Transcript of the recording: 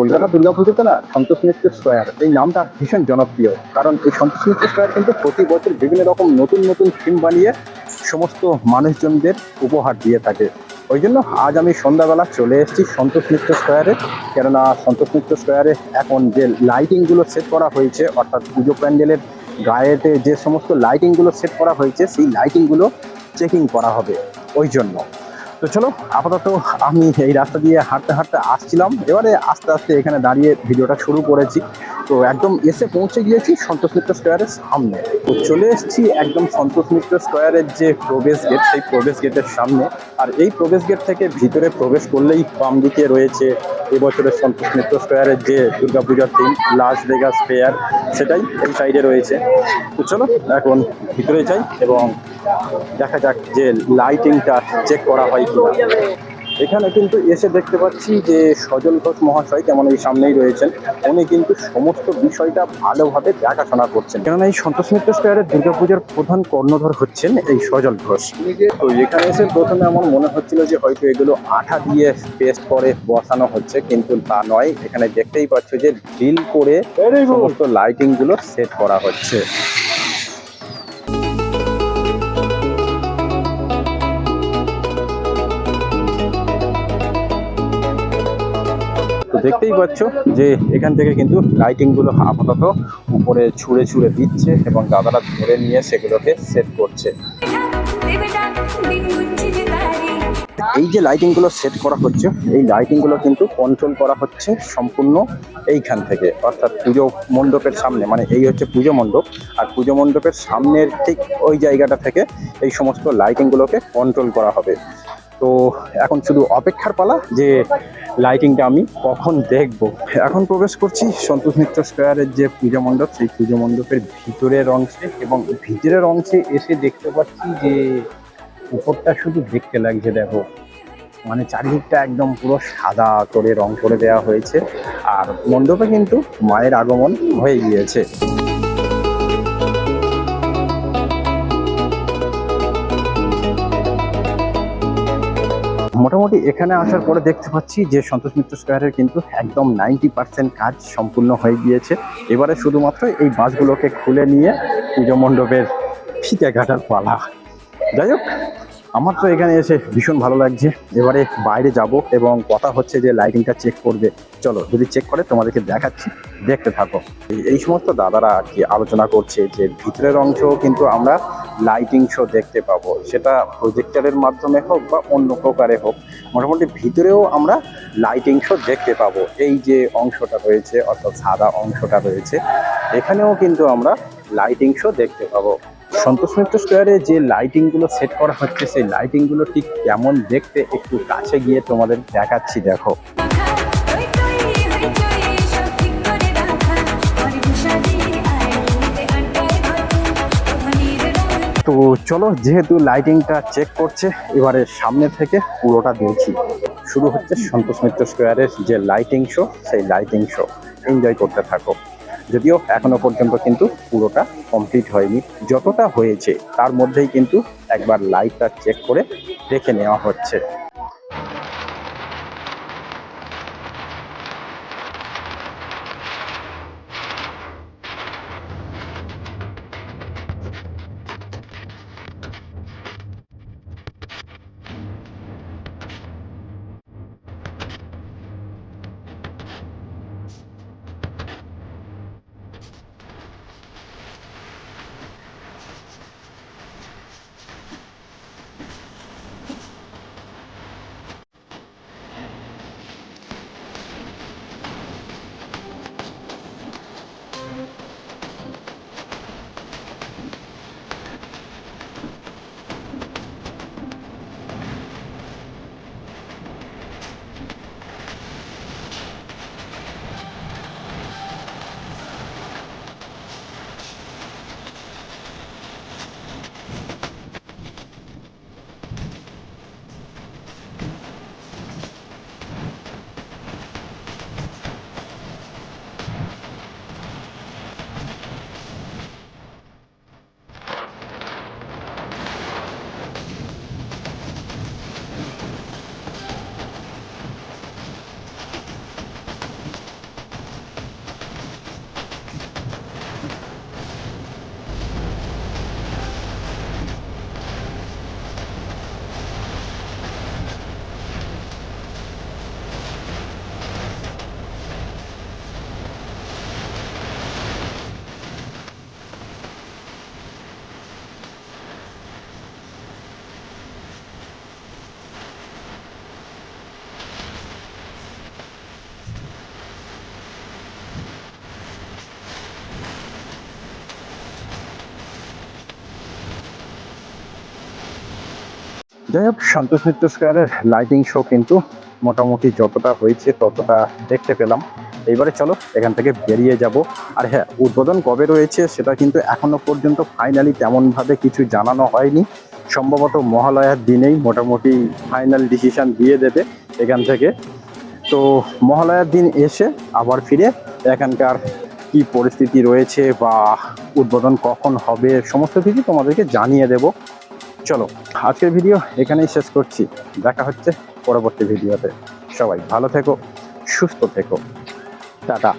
কলকাতা দুর্গাপুজোতে না সন্তোষ মিত্র স্কোয়ার, এই নামটা ভীষণ জনপ্রিয়। কারণ এই সন্তোষ মিত্র স্কোয়ার কিন্তু প্রতি বছর বিভিন্ন রকম নতুন নতুন থিম বানিয়ে সমস্ত মানুষজনদের উপহার দিয়ে থাকে। ওই জন্য আজ আমি সন্ধ্যাবেলা চলে এসেছি সন্তোষ মিত্র স্কোয়ারে। কেননা সন্তোষ মিত্র স্কোয়ারে এখন যে লাইটিংগুলো সেট করা হয়েছে, অর্থাৎ পুজো প্যান্ডেলের গায়েতে যে সমস্ত লাইটিংগুলো সেট করা হয়েছে, সেই লাইটিংগুলো চেকিং করা হবে। ওই জন্য। তো চলো, আপাতত আমি এই রাস্তা দিয়ে হাঁটতে হাঁটতে আসছিলাম। এবারে আস্তে আস্তে এখানে দাঁড়িয়ে ভিডিওটা শুরু করেছি। তো একদম এসে পৌঁছে গিয়েছি সন্তোষ মিত্র স্কোয়ারের সামনে। তো চলে এসেছি একদম সন্তোষ মিত্র স্কোয়ারের যে প্রবেশ গেট, সেই প্রবেশ গেটের সামনে। আর এই প্রবেশ গেট থেকে ভিতরে প্রবেশ করলেই বাম দিকে রয়েছে এবছরের সন্তোষ মিত্র স্কোয়ারের যে দুর্গাপূজার থিম লাস ভেগাস ফেয়ার, সেটাই এই সাইডে রয়েছে। তো চলো, এখন ভিতরে যাই এবং দেখা যাক যে লাইটিংটা চেক করা হয় এখানে কিন্তু এসে দেখতে পাচ্ছি যে সজল ঘোষ মহাশয় যেমন এই সামনেই রয়েছেন। উনি কিন্তু সমস্ত বিষয়টা ভালোভাবে দেখাশোনা করছেন। কেননা এই সন্তোষ মিত্র স্কোয়ারের দুর্গাপূজার প্রধান কর্ণধর হচ্ছেন এই সজল ঘোষ। তো এখানে এসে প্রথমে আমার মনে হচ্ছিল যে হয়তো এগুলো আঠা দিয়ে পেস্ট করে বসানো হচ্ছে কিন্তু তা নয়। এখানে দেখতেই পাচ্ছ যে ড্রিল করে সমস্ত লাইটিংগুলো সেট করা হচ্ছে। দেখতেই পাচ্ছ যে এখান থেকে কিন্তু লাইটিংগুলো আপাতত উপরে ছুঁড়ে ছুঁড়ে দিচ্ছে এবং দাদারা ধরে নিয়ে সেগুলোকে সেট করছে। এই যে লাইটিংগুলো সেট করা হচ্ছে, এই লাইটিংগুলো কিন্তু কন্ট্রোল করা হচ্ছে সম্পূর্ণ এইখান থেকে। অর্থাৎ পুজো মণ্ডপের সামনে মানে এই হচ্ছে পুজো মণ্ডপ। আর পুজো মণ্ডপের সামনের ঠিক ওই জায়গাটা থেকে এই সমস্ত লাইটিং গুলোকে কন্ট্রোল করা হবে। তো এখন শুধু অপেক্ষার পালা যে লাইটিংটা আমি কখন দেখব। এখন প্রবেশ করছি সন্তোষ মিত্র স্কোয়ারের যে পুজো মণ্ডপ, সেই পুজো মণ্ডপের ভিতরের অংশে এবং ভিতরের অংশে এসে দেখতে পাচ্ছি যে উপরটা শুধু দেখতে লাগছে, দেখো। মানে চারিদিকটা একদম পুরো সাদা করে রং করে দেওয়া হয়েছে। আর মণ্ডপে কিন্তু মায়ের আগমন হয়ে গিয়েছে। মোটামুটি এখানে আসার পরে দেখতে পাচ্ছি যে সন্তোষ মিত্র স্কোয়ারের কিন্তু একদম নাইনটি পার্সেন্ট কাজ সম্পূর্ণ হয়ে গিয়েছে। এবারে শুধুমাত্র এই বাসগুলোকে খুলে নিয়ে পুজো মণ্ডপের ফিতে কাটার পালা। যাই হোক আমার তো এখানে এসে ভীষণ ভালো লাগছে। এবারে বাইরে যাব এবং কথা হচ্ছে যে লাইটিংটা চেক করবে। চলো, যদি চেক করে তোমাদেরকে দেখাচ্ছি, দেখতে থাকো। এই- সমস্ত দাদারা আর কি আলোচনা করছে যে ভিতরের অংশ কিন্তু আমরা লাইটিং শো দেখতে পাবো। সেটা প্রজেক্টারের মাধ্যমে হোক বা অন্য প্রকারে হোক, মোটামুটি ভিতরেও আমরা লাইটিং শো দেখতে পাবো। এই যে অংশটা রয়েছে, অর্থাৎ সাদা অংশটা রয়েছে, এখানেও কিন্তু আমরা লাইটিং শো দেখতে পাবো। সন্তোষ মিত্র স্কোয়ারে যে লাইটিংগুলো সেট করা হচ্ছে, সেই লাইটিংগুলো ঠিক কেমন দেখতে একটু কাছে গিয়ে তোমাদের দেখাচ্ছি, দেখো। তো চলো, যেহেতু লাইটিংটা চেক করছে, এবারে সামনে থেকে পুরোটা দেখি। শুরু হচ্ছে সন্তোষ মিত্র স্কোয়ারের যে লাইটিং শো সেই লাইটিং শো এনজয় করতে থাকো। যদিও এখনও পর্যন্ত কিন্তু পুরোটা কমপ্লিট হয়নি। যতটা হয়েছে, তার মধ্যেই কিন্তু একবার লাইটটা চেক করে দেখে নেওয়া হচ্ছে। যাই হোক, সন্তোষ নৃত্য স্কোয়ারের লাইটিং শো কিন্তু মোটামুটি যতটা হয়েছে, ততটা দেখতে পেলাম। এইবারে চলো, এখান থেকে বেরিয়ে যাব। আর হ্যাঁ উদ্বোধন কবে রয়েছে সেটা কিন্তু এখনও পর্যন্ত ফাইনালি তেমনভাবে কিছু জানানো হয়নি। সম্ভবত মহালয়ার দিনেই মোটামুটি ফাইনাল ডিসিশন দিয়ে দেবে এখান থেকে। তো মহালয়ার দিন এসে আবার ফিরে এখানকার কি পরিস্থিতি রয়েছে বা উদ্বোধন কখন হবে, সমস্ত কিছু তোমাদেরকে জানিয়ে দেব। চলো, আজকের ভিডিও এখানেই শেষ করছি। দেখা হচ্ছে পরবর্তী ভিডিওতে। সবাই ভালো থেকো, সুস্থ থেকো। টাটা।